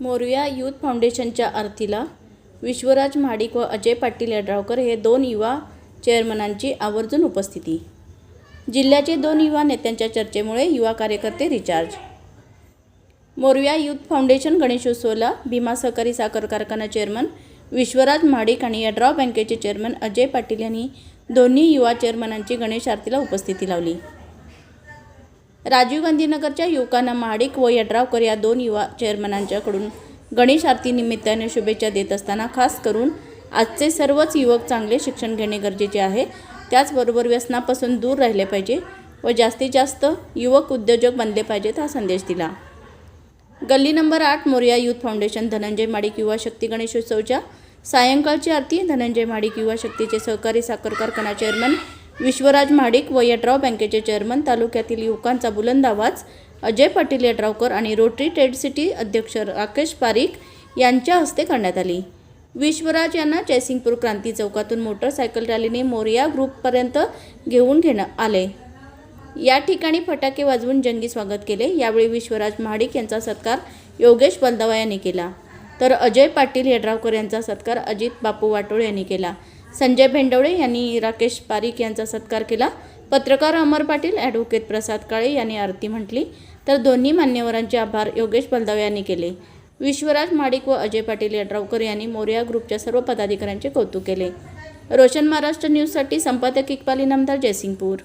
Morya youth फाउंडेशनच्या आरतीला विश्वराज महाडिक व अजय पाटील यड्रावकर हे दोन युवा चेअरमनांची आवर्जून उपस्थिती. जिल्ह्याचे दोन युवा नेत्यांच्या चर्चेमुळे युवा कार्यकर्ते रिचार्ज. मोरव्या यूथ फाउंडेशन गणेशोत्सवला भीमा सहकारी साखर कारखाना चेअरमन विश्वराज महाडिक आणि यड्राव बँकेचे चेअरमन अजय पाटील यांनी दोन्ही युवा चेअरमनांची गणेश आरतीला उपस्थिती लावली. राजीव गांधीनगरच्या युवकांना महाडिक व यड्रावकर या दोन युवा चेअरमनांच्याकडून गणेश आरती निमित्ताने शुभेच्छा देत असताना खास करून आजचे सर्वच युवक चांगले शिक्षण घेणे गरजेचे आहे. त्याचबरोबर व्यसनापासून दूर राहिले पाहिजे व जास्तीत जास्त युवक उद्योजक बनले पाहिजेत हा संदेश दिला. गल्ली नंबर आठ मोर्या यूथ फाउंडेशन धनंजय माडिक युवा शक्ती गणेशोत्सवच्या सायंकाळची आरती धनंजय माडिक युवा शक्तीचे सहकारी साखर कारखाना चेअरमन विश्वराज महाडिक व यड्राव बँकेचे चेअरमन तालुक्यातील युवकांचा बुलंद आवाज अजय पाटील यड्रावकर आणि रोटरी ट्रेड सिटी अध्यक्ष राकेश पारिक यांच्या हस्ते करण्यात आली. विश्वराज यांना जयसिंगपूर क्रांती चौकातून मोटरसायकल रॅलीने मोरिया ग्रुपपर्यंत घेऊन घेण्यात आले. या ठिकाणी फटाके वाजवून जंगी स्वागत केले. यावेळी विश्वराज महाडिक यांचा सत्कार योगेश बलदावा यांनी केला. तर अजय पाटील यड्रावकर यांचा सत्कार अजित बापू वाटोळ यांनी केला. संजय भेंडवळे यांनी राकेश पारिक यांचा सत्कार केला. पत्रकार अमर पाटील ॲडव्होकेट प्रसाद काळे यांनी आरती म्हटली. तर दोन्ही मान्यवरांचे आभार योगेश बलदाव यांनी केले. विश्वराज माडिक व अजय पाटील यड्रावकर यांनी मोरया ग्रुपच्या सर्व पदाधिकाऱ्यांचे कौतुक केले. रोशन महाराष्ट्र न्यूजसाठी संपादक इक्बाल इनामदार जयसिंगपूर.